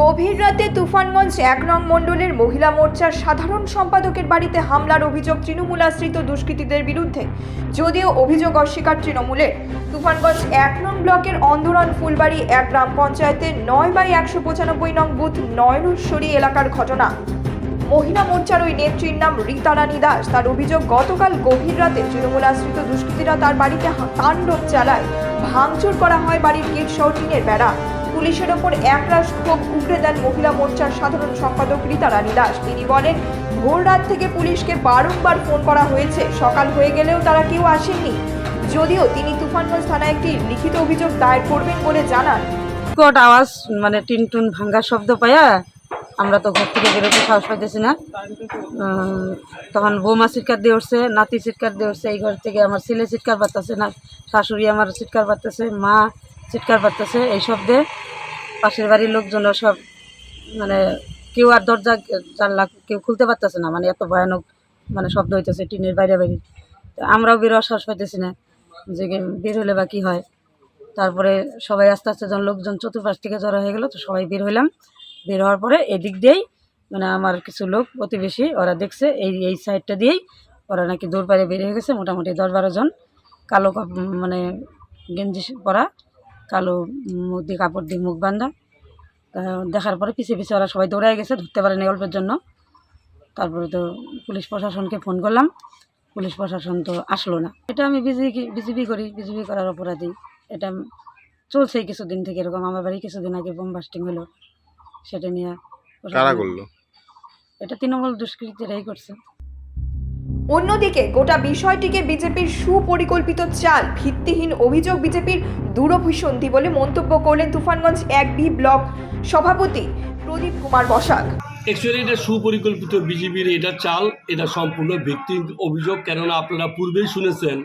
গভীর রাতে তুফানগঞ্জ এক নং মণ্ডলের মহিলা মোর্চার সাধারণ সম্পাদকের বাড়িতে হামলার অভিযোগ তৃণমূল আশ্রিত দুষ্কৃতীদের বিরুদ্ধে। যদিও অভিযোগ অস্বীকার তৃণমূলের। তুফানগঞ্জ এক নং ব্লকের অন্ধরন ফুলবাড়ি এক গ্রাম পঞ্চায়েতের নয় বাই একশো পঁচানব্বই নং বুথ নয়নশ্বরী এলাকার ঘটনা। মহিলা মোর্চার ওই নেত্রীর নাম রীতা রানী দাস। তার অভিযোগ গতকাল গভীর রাতে তৃণমূল আশ্রিত দুষ্কৃতীরা তার বাড়িতে তাণ্ডব চালায়। ভাঙচুর করা হয় বাড়ির গেট সহ টিনের বেড়া। পুলিশের ওপর একরাশ ক্ষোভ উগড়ে দেন মহিলা মোর্চার সাধারণ সম্পাদক রীতা রানী দাস। তিনি বলেন, ভোর রাত থেকে পুলিশকে বারংবার ফোন করা হয়েছে। সকাল হয়ে গেলেও তারা কেউ আসেননি। যদিও তিনি তুফানগঞ্জ থানায় একটি লিখিত অভিযোগ দায়ের করবেন বলে জানান। বিকট আওয়াজ মানে টিন টুন ভাঙ্গার শব্দ পায়া আমরা তো ঘর থেকে বেরোতে সাহস পাইতেছি না। তখন বৌমা চিৎকার দিয়ে উঠছে, নাতি চিৎকার দিয়ে উঠছে, এই ঘর থেকে আমার ছেলে চিৎকার পারতেছে না, শাশুড়ি আমার চিৎকার পারতেছে মা চিৎকার পারতেছে এই শব্দে পাশের বাড়ির লোকজন সব মানে কেউ আর দরজা, জানলা কেউ খুলতে পারতেছে না মানে এত ভয়ানক মানে শব্দ হইতেছে, টিনের বাইরে বাইরে। আমরাও বেরোয়ার সাহস পাইতেছি না, যে বের হলে বা কী হয়। তারপরে সবাই আস্তে আস্তে যখন লোকজন চতুর্পাশ থেকে জড়ো হয়ে গেলো, তো সবাই বের হইলাম। বের হওয়ার পরে এদিক দিয়েই মানে আমার কিছু লোক, প্রতিবেশী, ওরা দেখছে, এই এই সাইডটা দিয়েই ওরা নাকি দৌড় পাড়ে বের হয়ে গেছে, মোটামুটি দশ বারো জন। কালো মানে গেঞ্জি পরা কালো মুখ দিয়ে কাপড় দিয়ে মুখ বান্ধা। তা দেখার পরে পিছিয়ে পিছিয়ে ওরা সবাই দৌড়ায় গেছে ধরতে পারেনি অল্পের জন্য। তারপরে তো পুলিশ প্রশাসনকে ফোন করলাম। পুলিশ প্রশাসন তো আসলো না। এটা আমি বিজেপি বিজেপি করি বিজেপি করার অপরাধী। এটা চলছে কিছুদিন থেকে এরকম। আমার বাড়ি কিছুদিন আগে বোম বাস্টিং হলো। সেটা নিয়ে এটা তৃণমূল দুষ্কৃতীরাই করছে। অন্যদিকে গোটা বিষয়টিকে বিজেপির সুপরিকল্পিত চাল ভিত্তিহীন অভিযোগ বিজেপির দূরভিসন্ধি বলে মন্তব্য করলেন তুফানগঞ্জ এক বি ব্লক সভাপতি প্রদীপ কুমার বসাক। অ্যাকচুয়ালি এটা সুপরিকল্পিত বিজেপির এটা চাল এটা সম্পূর্ণ ভিত্তিক অভিযোগ। কেননা আপনারা পূর্বেই শুনেছেন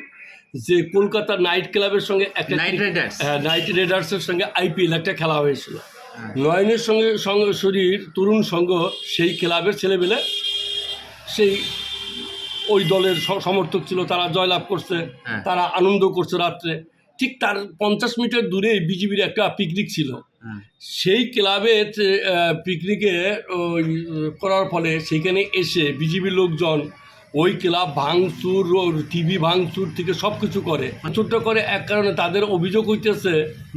যে কলকাতা নাইট ক্লাবের সঙ্গে একটা Raiders? হ্যাঁ নাইট রেডার্সের সঙ্গে আইপিএল একটা খেলা হয়েছিল। নয়নের সঙ্গে সঙ্গে শরীর তরুণ সংঘ সেই ক্লাবের ছেলেবেলে সেই ওই দলের সমর্থক ছিল তারা জয়লাভ করছে হ্যাঁ। তারা আনন্দ করছে রাত্রে। ঠিক তার পঞ্চাশ মিটার দূরে বিজেপির একটা পিকনিক ছিল। সেই ক্লাবে পিকনিকে করার ফলে সেখানে এসে বিজেপির লোকজন ওই ক্লাব ভাঙচুর টিভি ভাঙচুর থেকে সব কিছু করে। ভাঙচুরটা করে এক কারণে তাদের অভিযোগ হইতেছে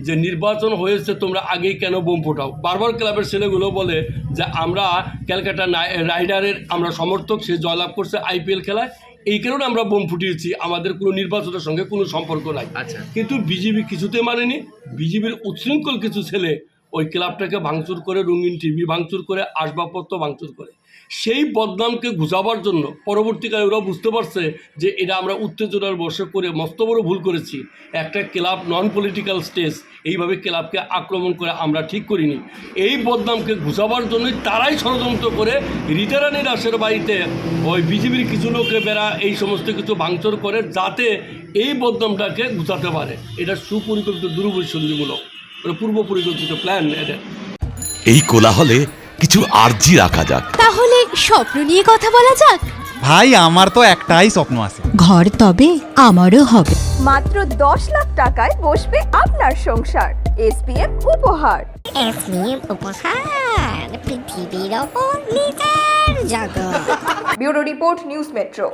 যে নির্বাচন হয়েছে তোমরা আগেই কেন বোম ফোটাও? বারবার ক্লাবের ছেলেগুলো বলে যে আমরা ক্যালকাটা রাইডারের আমরা সমর্থক সে জয়লাভ করছে আইপিএল খেলায়। এই কারণে আমরা বোম ফুটিয়েছি আমাদের কোনো নির্বাচনের সঙ্গে কোনো সম্পর্ক নাই। আচ্ছা। কিন্তু বিজেপি কিছুতে মানেনি। বিজেপির উচ্ছৃঙ্খল কিছু ছেলে ওই ক্লাবটাকে ভাঙচুর করে রঙিন টিভি ভাঙচুর করে আসবাবপত্র ভাঙচুর করে। সেই বদনামকে ঘুচাবার জন্য পরবর্তীকালে ওরা বুঝতে পারছে যে এটা আমরা উত্তেজনার বসে করে মস্ত বড় ভুল করেছি। একটা ক্লাব নন পলিটিক্যাল স্টেজ এইভাবে ক্লাবকে আক্রমণ করে আমরা ঠিক করিনি। এই বদনামকে ঘুচাবার জন্যই তারাই ষড়যন্ত্র করে রিটারানি দাসের বাড়িতে ওই বিজেপির কিছু লোকে বেড়া এই সমস্ত কিছু ভাঙচুর করে যাতে এই বদনামটাকে ঘুচাতে পারে। এটা সুপরিকল্পিত দুর্বৈষন্যমূলক মানে পূর্ব পরিকল্পিত প্ল্যান এটা। এই কোলাহলে কিছু আর্জি রাখা যাক। স্বপ্ন নিয়ে কথা বলা যাক। ভাই আমার তো একটাই স্বপ্ন আছে। ঘর তবে আমারও হবে। মাত্র দশ লাখ টাকায় বসবে আপনার সংসার। এসপিএম উপহার। এসপিএম উপহার পৃথিবীর ওপর নিজের জগৎ। Bureau report news Metro.